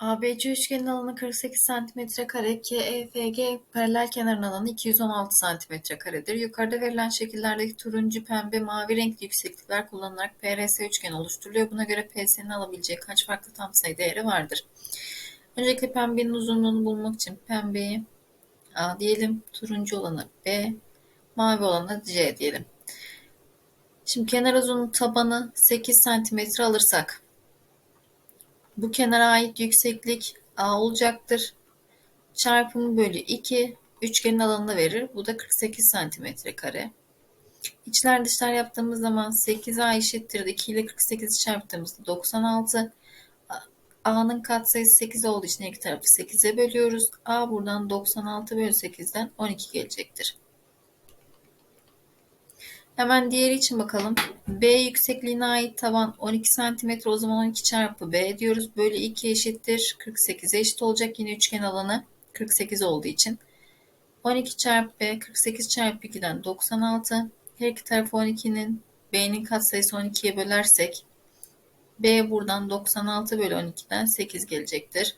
ABC üçgenin alanı 48 cm kare, KEFG paralel kenarın alanı 216 cm karedir. Yukarıda verilen şekillerdeki turuncu, pembe, mavi renkli yükseklikler kullanılarak PRS üçgeni oluşturuluyor. Buna göre PS'nin alabileceği kaç farklı tam sayı değeri vardır? Öncelikle pembenin uzunluğunu bulmak için pembeyi A diyelim, turuncu olanı B, mavi olanı C diyelim. Şimdi kenar uzunluğu tabanı 8 cm alırsak bu kenara ait yükseklik A olacaktır. Çarpımı bölü 2 üçgenin alanını verir. Bu da 48 santimetre kare. İçler dışlar yaptığımız zaman 8A eşittir. 2 ile 48'i çarptığımızda 96. A'nın katsayısı 8 olduğu için iki tarafı 8'e bölüyoruz. A buradan 96 bölü 8'den 12 gelecektir. Hemen diğeri için bakalım. B yüksekliğine ait taban 12 cm o zaman 12 çarpı B diyoruz. Bölü 2 eşittir. 48'e eşit olacak. Yine üçgen alanı 48 olduğu için. 12 çarpı B 48 çarpı 2'den 96. Her iki tarafı 12'nin B'nin katsayısı 12'ye bölersek B buradan 96 bölü 12'den 8 gelecektir.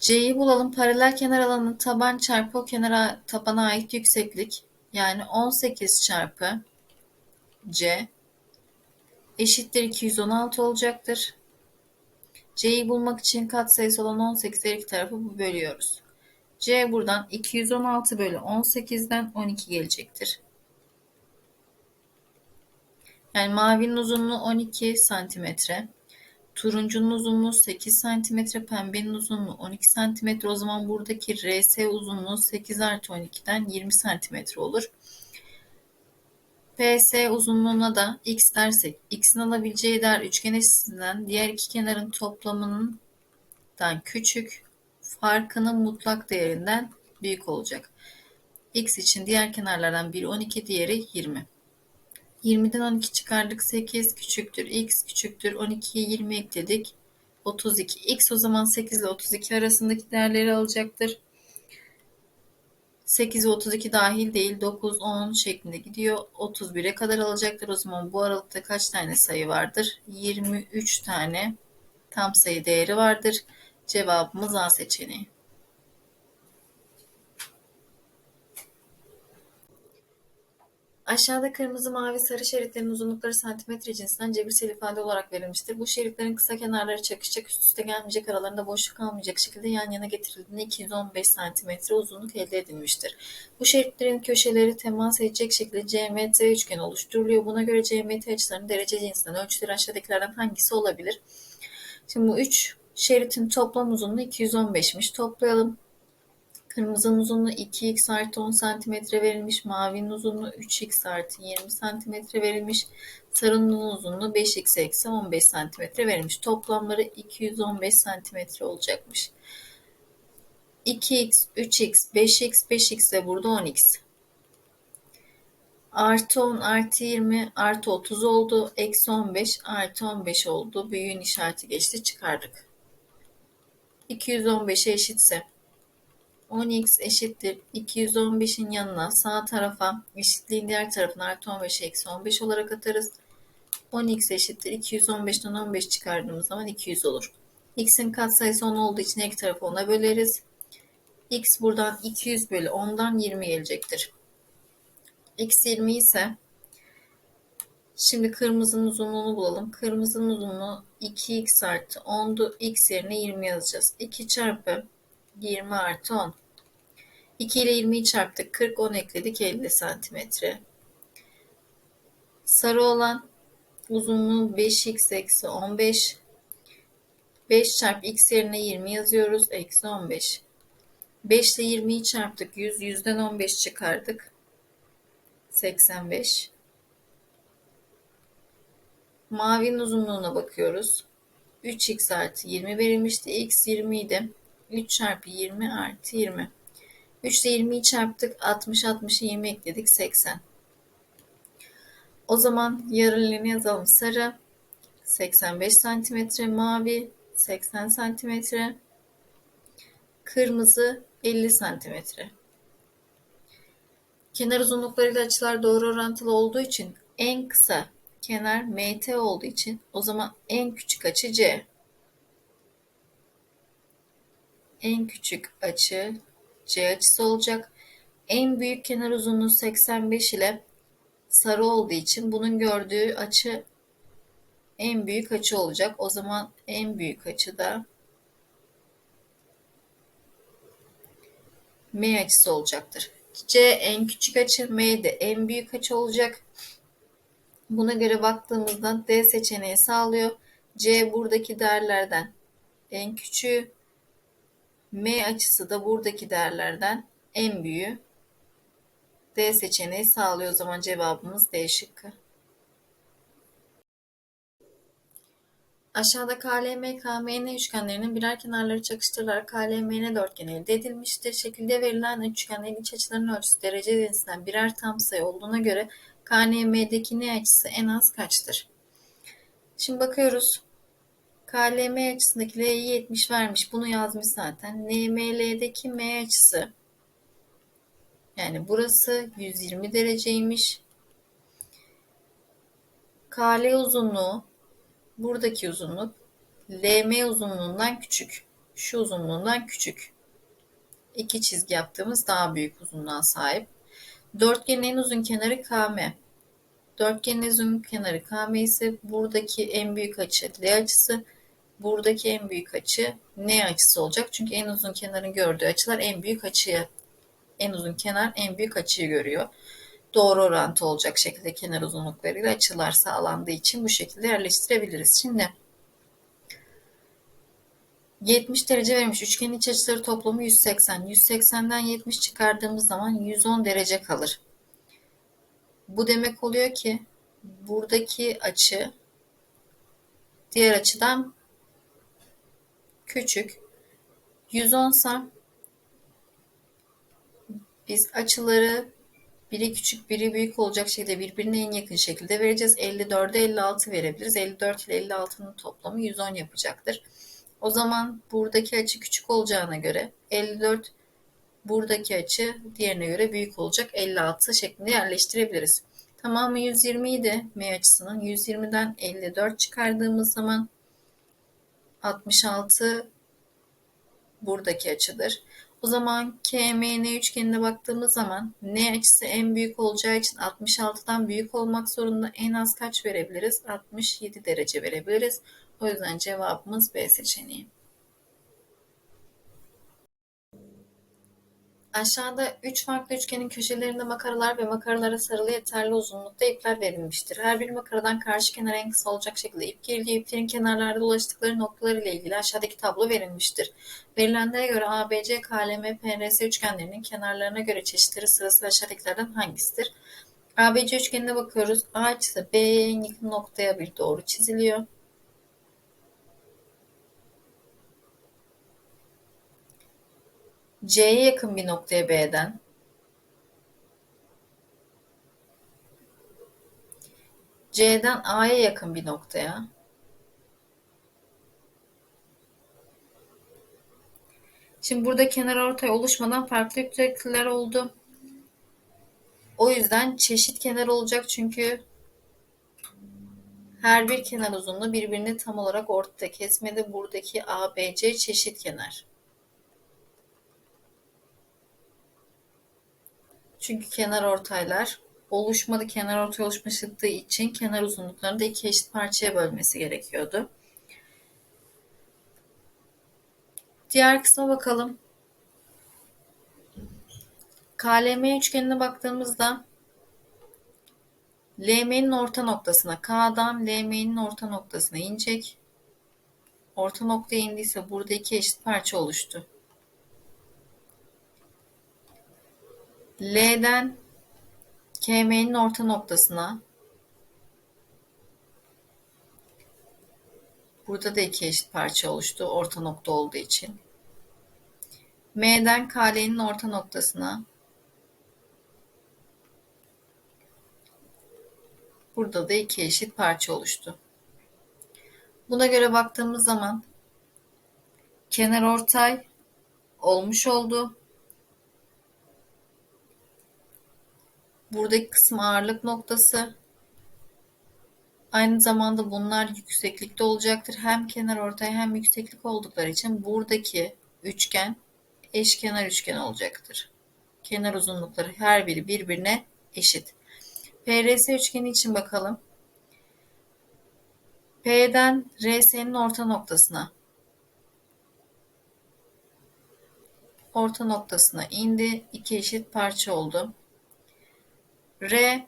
C'yi bulalım. Paralel kenar alanının taban çarpı o kenara tabana ait yükseklik. Yani 18 çarpı C eşittir 216 olacaktır. C'yi bulmak için katsayısı olan 18 her iki tarafı bölüyoruz. C buradan 216 bölü 18'den 12 gelecektir. Yani mavinin uzunluğu 12 santimetre. Turuncunun uzunluğu 8 cm, pembenin uzunluğu 12 cm. O zaman buradaki RS uzunluğu 8 artı 12'den 20 cm olur. PS uzunluğuna da x dersek, x'in alabileceği değer üçgen eşitliğinden diğer iki kenarın toplamından küçük, farkının mutlak değerinden büyük olacak. x için diğer kenarlardan biri 12, diğeri 20. 20'den 12 çıkardık 8 küçüktür x küçüktür 12'ye 20 ekledik 32 x o zaman 8 ile 32 arasındaki değerleri alacaktır. 8 ve 32 dahil değil 9 10 şeklinde gidiyor 31'e kadar alacaktır. O zaman bu aralıkta kaç tane sayı vardır? 23 tane tam sayı değeri vardır. Cevabımız A seçeneği. Aşağıda kırmızı, mavi, sarı şeritlerin uzunlukları santimetre cinsinden cebirsel ifade olarak verilmiştir. Bu şeritlerin kısa kenarları çakışacak, üst üste gelmeyecek, aralarında boşluk kalmayacak şekilde yan yana getirildiğinde 215 santimetre uzunluk elde edilmiştir. Bu şeritlerin köşeleri temas edecek şekilde CMT üçgen oluşturuluyor. Buna göre CMT açılarının derece cinsinden ölçüleri aşağıdakilerden hangisi olabilir? Şimdi bu üç şeritin toplam uzunluğu 215'miş. Toplayalım. Kırmızının uzunluğu 2x artı 10 cm verilmiş. Mavinin uzunluğu 3x artı 20 cm verilmiş. Sarının uzunluğu 5x eksi 15 cm verilmiş. Toplamları 215 cm olacakmış. 2x, 3x, 5x, 5x de burada 10x. Artı 10 artı 20 artı 30 oldu. Eksi 15 artı 15 oldu. Büyüğün işareti geçti çıkardık. 215'e eşitse 10x eşittir 215'in yanına sağ tarafa eşitliğin diğer tarafına artı 15 eksi 15 olarak atarız. 10x eşittir 215'ten 15 çıkardığımız zaman 200 olur. x'in katsayısı 10 olduğu için her tarafı 10'a böleriz. x buradan 200 bölü 10'dan 20 gelecektir. x 20 ise şimdi kırmızının uzunluğunu bulalım. Kırmızının uzunluğu 2x artı 10'du. x yerine 20 yazacağız. 2 çarpı 20 artı 10. 2 ile 20'yi çarptık. 40, 10 ekledik 50 santimetre. Sarı olan uzunluğu 5x eksi 15. 5 çarpı x yerine 20 yazıyoruz. Eksi 15. 5 ile 20'yi çarptık. 100, 100'den 15 çıkardık. 85. Mavinin uzunluğuna bakıyoruz. 3x artı 20 verilmişti. x 20 idi. 3 çarpı 20 artı 20. 3 ile 20'yi çarptık. 60, 60'ı 20 ekledik. 80. O zaman yarılarını yazalım. Sarı 85 santimetre, mavi 80 santimetre, kırmızı 50 santimetre. Kenar uzunluklarıyla açılar doğru orantılı olduğu için en kısa kenar MT olduğu için o zaman en küçük açı C. En küçük açı C açısı olacak. En büyük kenar uzunluğu 85 ile sarı olduğu için bunun gördüğü açı en büyük açı olacak. O zaman en büyük açı da M açısı olacaktır. C en küçük açı, M de en büyük açı olacak. Buna göre baktığımızda D seçeneği sağlıyor. C buradaki değerlerden en küçüğü, M açısı da buradaki değerlerden en büyüğü. D seçeneği sağlıyor. O zaman cevabımız D şıkkı. Aşağıda KLM, KMN üçgenlerinin birer kenarları çakıştırılarak KLMN dörtgeni elde edilmiştir. Şekilde verilen üçgenlerin iç açılarının ölçüsü derece cinsinden birer tam sayı olduğuna göre KNM'deki n açısı en az kaçtır? Şimdi bakıyoruz. KLM açısındaki L'yi 70 vermiş. Bunu yazmış zaten. NML'deki M açısı yani burası 120 dereceymiş. KL uzunluğu buradaki uzunluk LM uzunluğundan küçük. Şu uzunluğundan küçük. İki çizgi yaptığımız daha büyük uzunluğa sahip. Dörtgenin en uzun kenarı KM. Dörtgenin en uzun kenarı KM ise buradaki en büyük açı L açısı. Buradaki en büyük açı N açısı olacak. Çünkü en uzun kenarın gördüğü açılar en büyük açıyı en uzun kenar en büyük açıyı görüyor. Doğru orantı olacak şekilde kenar uzunluklarıyla açılar sağlandığı için bu şekilde yerleştirebiliriz. Şimdi 70 derece vermiş. Üçgenin iç açıları toplamı 180. 180'den 70 çıkardığımız zaman 110 derece kalır. Bu demek oluyor ki buradaki açı diğer açıdan küçük. 110 sa biz açıları biri küçük biri büyük olacak şekilde birbirine en yakın şekilde vereceğiz. 54'e 56 verebiliriz. 54 ile 56'nın toplamı 110 yapacaktır. O zaman buradaki açı küçük olacağına göre 54 buradaki açı diğerine göre büyük olacak. 56 şeklinde yerleştirebiliriz. Tamamı 120 idi M açısının. 120'den 54 çıkardığımız zaman 66 buradaki açıdır. O zaman KMN üçgenine baktığımız zaman N açısı en büyük olacağı için 66'dan büyük olmak zorunda en az kaç verebiliriz? 67 derece verebiliriz. O yüzden cevabımız B seçeneği. Aşağıda 3 farklı üçgenin köşelerinde makaralar ve makaralara sarılı yeterli uzunlukta ipler verilmiştir. Her bir makaradan karşı kenar en kısa olacak şekilde ip geriliyor. İplerin kenarlarda dolaştıkları noktalar ile ilgili aşağıdaki tablo verilmiştir. Verilenlere göre ABC, KLM, PRS üçgenlerinin kenarlarına göre çeşitleri sırasıyla aşağıdakilerden hangisidir? ABC üçgenine bakıyoruz. A açısı B'ye en yakın noktaya bir doğru çiziliyor. C'ye yakın bir noktaya B'den. C'den A'ya yakın bir noktaya. Şimdi burada kenar ortay oluşmadan farklı yükseklikler oldu. O yüzden çeşit kenar olacak çünkü her bir kenar uzunluğu birbirini tam olarak ortada kesmedi. Buradaki ABC çeşit kenar. Çünkü kenar ortaylar oluşmadı. Kenar ortay oluşmadığı için kenar uzunluklarını da iki eşit parçaya bölmesi gerekiyordu. Diğer kısma bakalım. KLM üçgenine baktığımızda LM'nin orta noktasına K'dan LM'nin orta noktasına inecek. Orta noktaya indiyse burada iki eşit parça oluştu. L'den KM'nin orta noktasına burada da iki eşit parça oluştu orta nokta olduğu için. M'den KL'nin orta noktasına burada da iki eşit parça oluştu. Buna göre baktığımız zaman kenar ortay olmuş oldu. Buradaki kısım ağırlık noktası. Aynı zamanda bunlar yükseklikte olacaktır. Hem kenar ortay hem yükseklik oldukları için buradaki üçgen eşkenar üçgen olacaktır. Kenar uzunlukları her biri birbirine eşit. PRS üçgeni için bakalım. P'den RS'nin orta noktasına orta noktasına indi. İki eşit parça oldu. R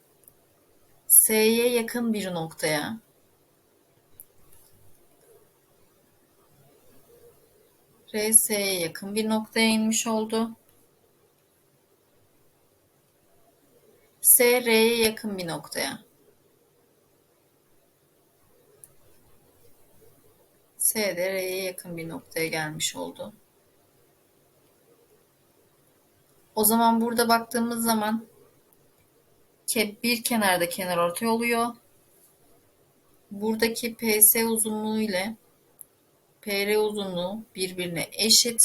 S'ye yakın bir noktaya R S'ye yakın bir noktaya inmiş oldu. S R'ye yakın bir noktaya. S de R'ye yakın bir noktaya gelmiş oldu. O zaman burada baktığımız zaman bir kenarda kenar ortay oluyor. Buradaki PS uzunluğu ile PR uzunluğu birbirine eşit.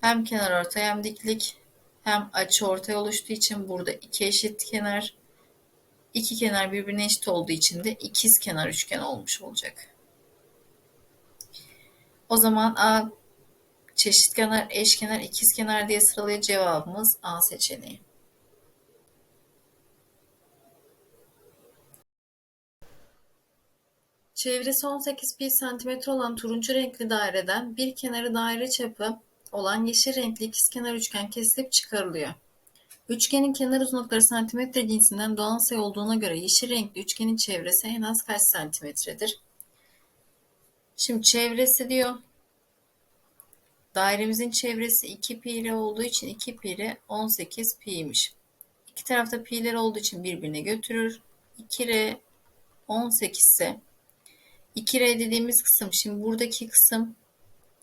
Hem kenar ortay hem diklik hem açı ortay oluştuğu için burada iki eşit kenar iki kenar birbirine eşit olduğu için de ikiz kenar üçgen olmuş olacak. O zaman A çeşitkenar, eşkenar, ikizkenar diye sıralıyor cevabımız A seçeneği. Çevresi 18 pi santimetre olan turuncu renkli daireden bir kenarı daire çapı olan yeşil renkli ikizkenar üçgen kesilip çıkarılıyor. Üçgenin kenar uzunlukları santimetre cinsinden doğal sayı olduğuna göre yeşil renkli üçgenin çevresi en az kaç santimetredir? Şimdi çevresi diyor. Dairemizin çevresi 2 pi ile olduğu için 2 pi ile 18 pi'ymiş. İki tarafta pi'ler olduğu için birbirine götürür. 2 r 18 ise 2 r dediğimiz kısım şimdi buradaki kısım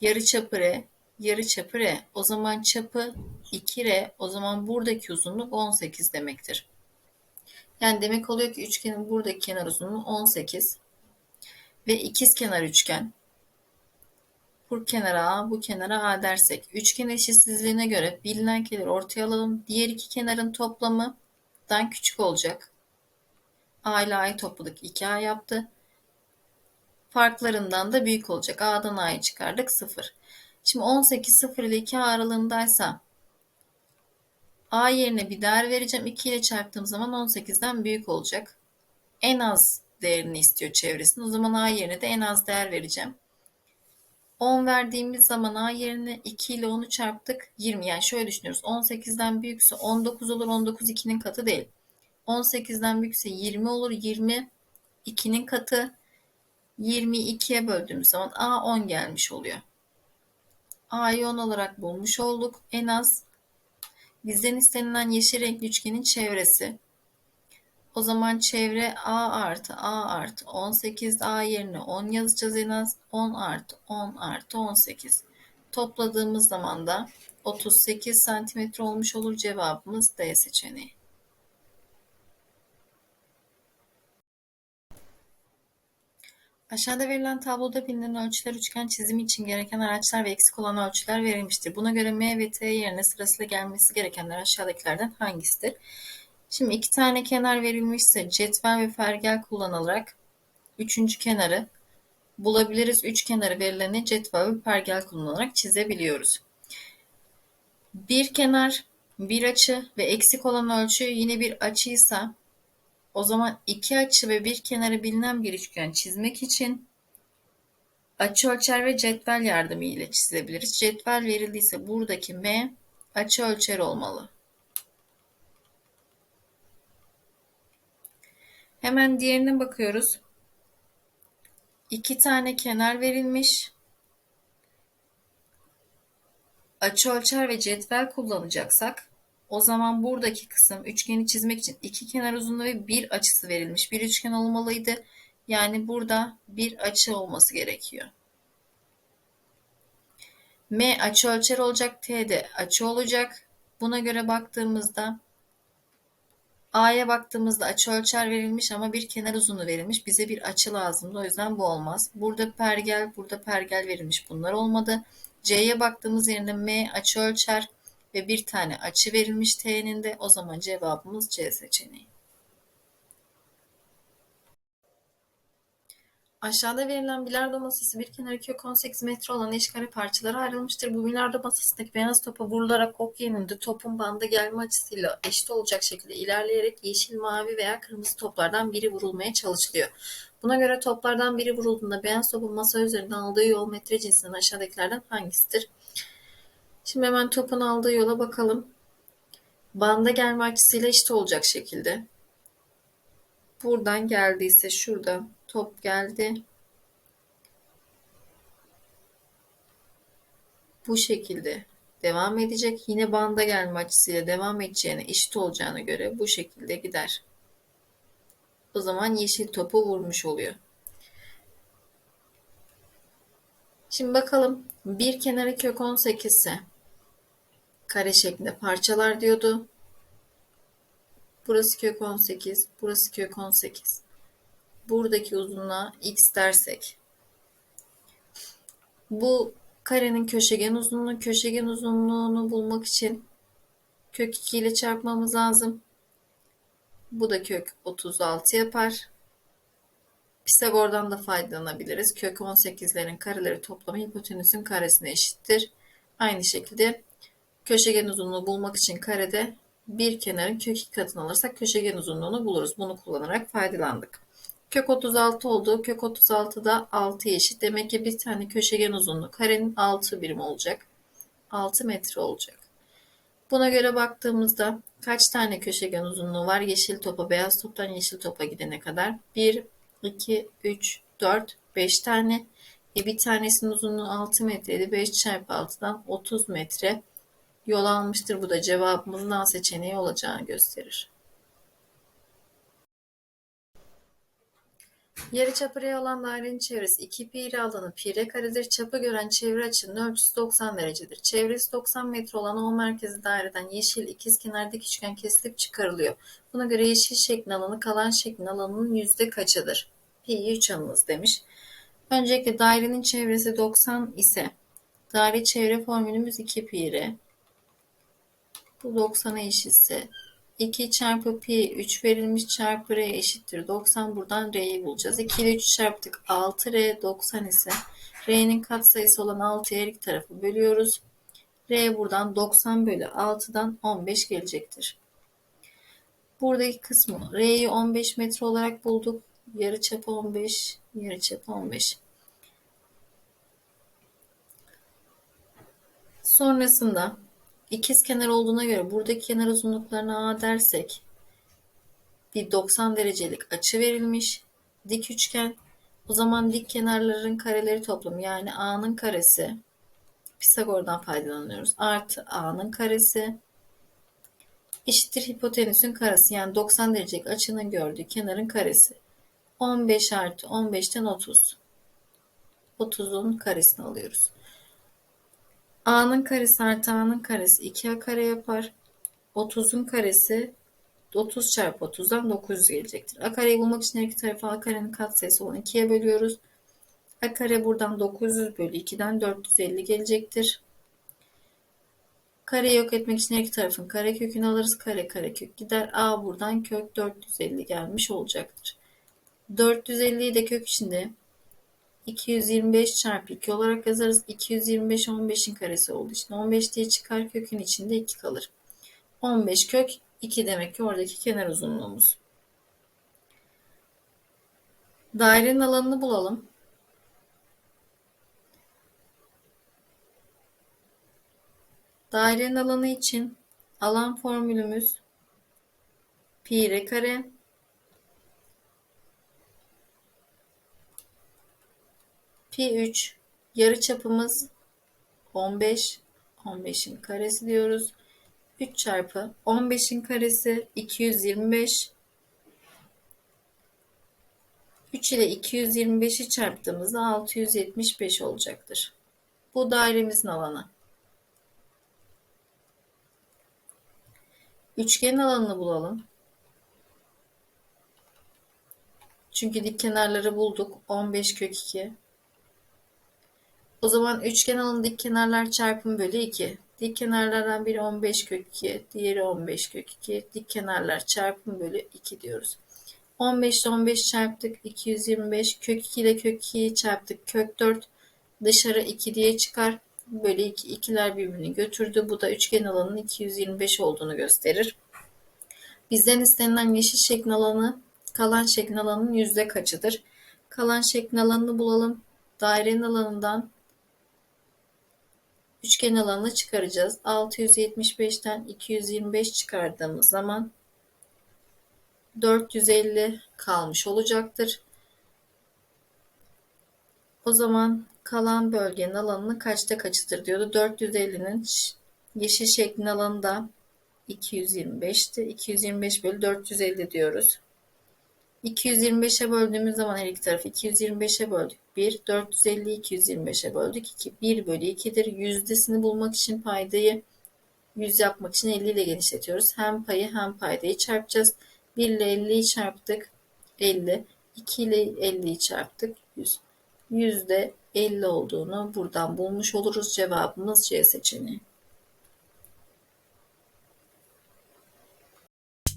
yarı çapı r yarı çapı r. O zaman çapı 2r o zaman buradaki uzunluk 18 demektir. Yani demek oluyor ki üçgenin buradaki kenar uzunluğu 18 ve ikiz kenar üçgen bu kenara A, bu kenara A dersek üçgen eşitsizliğine göre bilinen kenarı ortaya alalım. Diğer iki kenarın toplamından küçük olacak. A ile A'yı topladık. 2A yaptı. Farklarından da büyük olacak. A'dan A'yı çıkardık 0. Şimdi 18 0 ile 2 A aralığındaysa A yerine bir değer vereceğim. 2 ile çarptığım zaman 18'den büyük olacak. En az değerini istiyor çevresinin. O zaman A yerine de en az değer vereceğim. 10 verdiğimiz zaman A yerine 2 ile 10'u çarptık. 20 yani şöyle düşünüyoruz. 18'den büyükse 19 olur. 19 2'nin katı değil. 18'den büyükse 20 olur. 20 2'nin katı. 22'ye böldüğümüz zaman A 10 gelmiş oluyor. A'yı 10 olarak bulmuş olduk. En az bizden istenilen yeşil renkli üçgenin çevresi. O zaman çevre A artı A artı 18 A yerine 10 yazacağız en az. 10 artı 10 artı 18. Topladığımız zaman da 38 santimetre olmuş olur cevabımız D seçeneği. Aşağıda verilen tabloda bilinen ölçüler üçgen çizimi için gereken araçlar ve eksik olan ölçüler verilmiştir. Buna göre M ve T yerine sırasıyla gelmesi gerekenler aşağıdakilerden hangisidir? Şimdi iki tane kenar verilmişse cetvel ve fergel kullanılarak üçüncü kenarı bulabiliriz. Üç kenarı verileni cetvel ve pergel kullanarak çizebiliyoruz. Bir kenar, bir açı ve eksik olan ölçü yine bir açıysa o zaman iki açı ve bir kenarı bilinen bir üçgen çizmek için açı ölçer ve cetvel yardımıyla çizebiliriz. Cetvel verildiyse buradaki M açı ölçer olmalı. Hemen diğerine bakıyoruz. İki tane kenar verilmiş. Açı ölçer ve cetvel kullanacaksak o zaman buradaki kısım üçgeni çizmek için iki kenar uzunluğu ve bir açısı verilmiş bir üçgen olmalıydı. Yani burada bir açı olması gerekiyor. M açı ölçer olacak, T de açı olacak. Buna göre baktığımızda A'ya baktığımızda açı ölçer verilmiş ama bir kenar uzunluğu verilmiş. Bize bir açı lazımdı. O yüzden bu olmaz. Burada pergel, burada pergel verilmiş. Bunlar olmadı. C'ye baktığımız yerine M açı ölçer ve bir tane açı verilmiş T'nin de. O zaman cevabımız C seçeneği. Aşağıda verilen bilardo masası bir kenarı kök 18 metre olan eşkare parçalara ayrılmıştır. Bu bilardo masasındaki beyaz topa vurularak ok yönünde topun banda gelme açısıyla eşit olacak şekilde ilerleyerek yeşil, mavi veya kırmızı toplardan biri vurulmaya çalışılıyor. Buna göre toplardan biri vurulduğunda beyaz topun masa üzerinden aldığı yol metre cinsinden aşağıdakilerden hangisidir? Şimdi hemen topun aldığı yola bakalım. Banda gelme açısıyla eşit olacak şekilde. Buradan geldiyse şurada top geldi. Bu şekilde devam edecek. Yine banda gelme açısıyla devam edeceğine eşit olacağına göre bu şekilde gider. O zaman yeşil topu vurmuş oluyor. Şimdi bakalım bir kenarı kök 18 ise kare şeklinde parçalar diyordu. Burası kök 18, burası kök 18. Buradaki uzunluğa x dersek. Bu karenin köşegen uzunluğu, köşegen uzunluğunu bulmak için kök 2 ile çarpmamız lazım. Bu da kök 36 yapar. Pisagor'dan da faydalanabiliriz. Kök 18'lerin kareleri toplamı hipotenüsün karesine eşittir. Aynı şekilde köşegen uzunluğu bulmak için karede bir kenarın kök 2 katını alırsak köşegen uzunluğunu buluruz. Bunu kullanarak faydalandık. Kök 36 oldu. Kök 36 da 6'ya eşit. Demek ki bir tane köşegen uzunluğu karenin 6 birim olacak. 6 metre olacak. Buna göre baktığımızda kaç tane köşegen uzunluğu var? Yeşil topa, beyaz toptan yeşil topa gidene kadar. 1, 2, 3, 4, 5 tane. E bir tanesinin uzunluğu 6 metreydi. 5 çarpı 6'dan 30 metre yol almıştır. Bu da cevabımızın A seçeneği olacağını gösterir. Yarıçapı R olan dairenin çevresi 2 pi r alanı pi r karedir. Çapı gören çevre açının ölçüsü 90 derecedir. Çevresi 90 metre olan O merkezi daireden yeşil ikizkenar dik üçgen kesilip çıkarılıyor. Buna göre yeşil şeklin alanı kalan şeklin alanının yüzde kaçıdır? Pi'yi 3 alınız demiş. Öncelikle dairenin çevresi 90 ise daire çevre formülümüz 2 pi r. Bu 90'a eşitse 2 çarpı pi 3 verilmiş çarpı r eşittir 90. Buradan r'yi bulacağız. 2 ile 3 çarptık 6r 90 ise r'nin katsayısı olan 6'ya her iki tarafı bölüyoruz. r buradan 90 bölü 6'dan 15 gelecektir. Buradaki kısmı r'yi 15 metre olarak bulduk. Yarıçapı 15, yarıçapı 15. Sonrasında ikiz kenar olduğuna göre buradaki kenar uzunluklarına A dersek bir 90 derecelik açı verilmiş. Dik üçgen. O zaman dik kenarların kareleri toplamı yani A'nın karesi Pisagor'dan faydalanıyoruz. Artı A'nın karesi eşittir hipotenüsün karesi yani 90 derecelik açının gördüğü kenarın karesi. 15 artı 15'ten 30. 30'un karesini alıyoruz. A'nın karesi artı A'nın karesi 2A kare yapar. 30'un karesi 30 çarpı 30'dan 900 gelecektir. A kareyi bulmak için her iki tarafı A karenin katsayısı olan 2'ye bölüyoruz. A kare buradan 900 bölü 2'den 450 gelecektir. Kareyi yok etmek için her iki tarafın kare kökünü alırız. Kare kare kök gider. A buradan kök 450 gelmiş olacaktır. 450'yi de kök içinde 225 çarpı 2 olarak yazarız. 225 15'in karesi olduğu için 15 diye çıkar kökün içinde 2 kalır. 15 kök 2 demek ki oradaki kenar uzunluğumuz. Dairenin alanını bulalım. Dairenin alanı için alan formülümüz pi r kare pi 3 yarı çapımız 15 15'in karesi diyoruz. 3 çarpı 15'in karesi 225 3 ile 225'i çarptığımızda 675 olacaktır. Bu dairemizin alanı. Üçgenin alanını bulalım. Çünkü dik kenarları bulduk. 15 kök 2. O zaman üçgen alanı dik kenarlar çarpım bölü 2. Dik kenarlardan biri 15 kök 2, diğeri 15 kök 2. Dik kenarlar çarpım bölü 2 diyoruz. 15 ile 15 çarptık. 225. Kök 2 ile kök 2'yi çarptık. Kök 4 dışarı 2 diye çıkar. Bölü 2. ikiler birbirini götürdü. Bu da üçgen alanının 225 olduğunu gösterir. Bizden istenilen yeşil şeklin alanı kalan şeklin alanının yüzde kaçıdır? Kalan şeklin alanını bulalım. Dairenin alanından üçgen alanını çıkaracağız. 675'ten 225 çıkardığımız zaman 450 kalmış olacaktır. O zaman kalan bölgenin alanını kaçta kaçıdır diyordu. 450'nin yeşil şeklin alanı da 225'ti. 225 bölü 450 diyoruz. 225'e böldüğümüz zaman her iki tarafı 225'e böldük. 1, 450'yi 225'e böldük. 2, 1 bölü 2'dir. Yüzdesini bulmak için paydayı 100 yapmak için 50 ile genişletiyoruz. Hem payı hem paydayı çarpacağız. 1 ile 50'yi çarptık. 50. 2 ile 50'yi çarptık. 100. Yüzde 50 olduğunu buradan bulmuş oluruz. Cevabımız C seçeneği.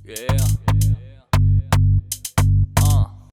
Yeah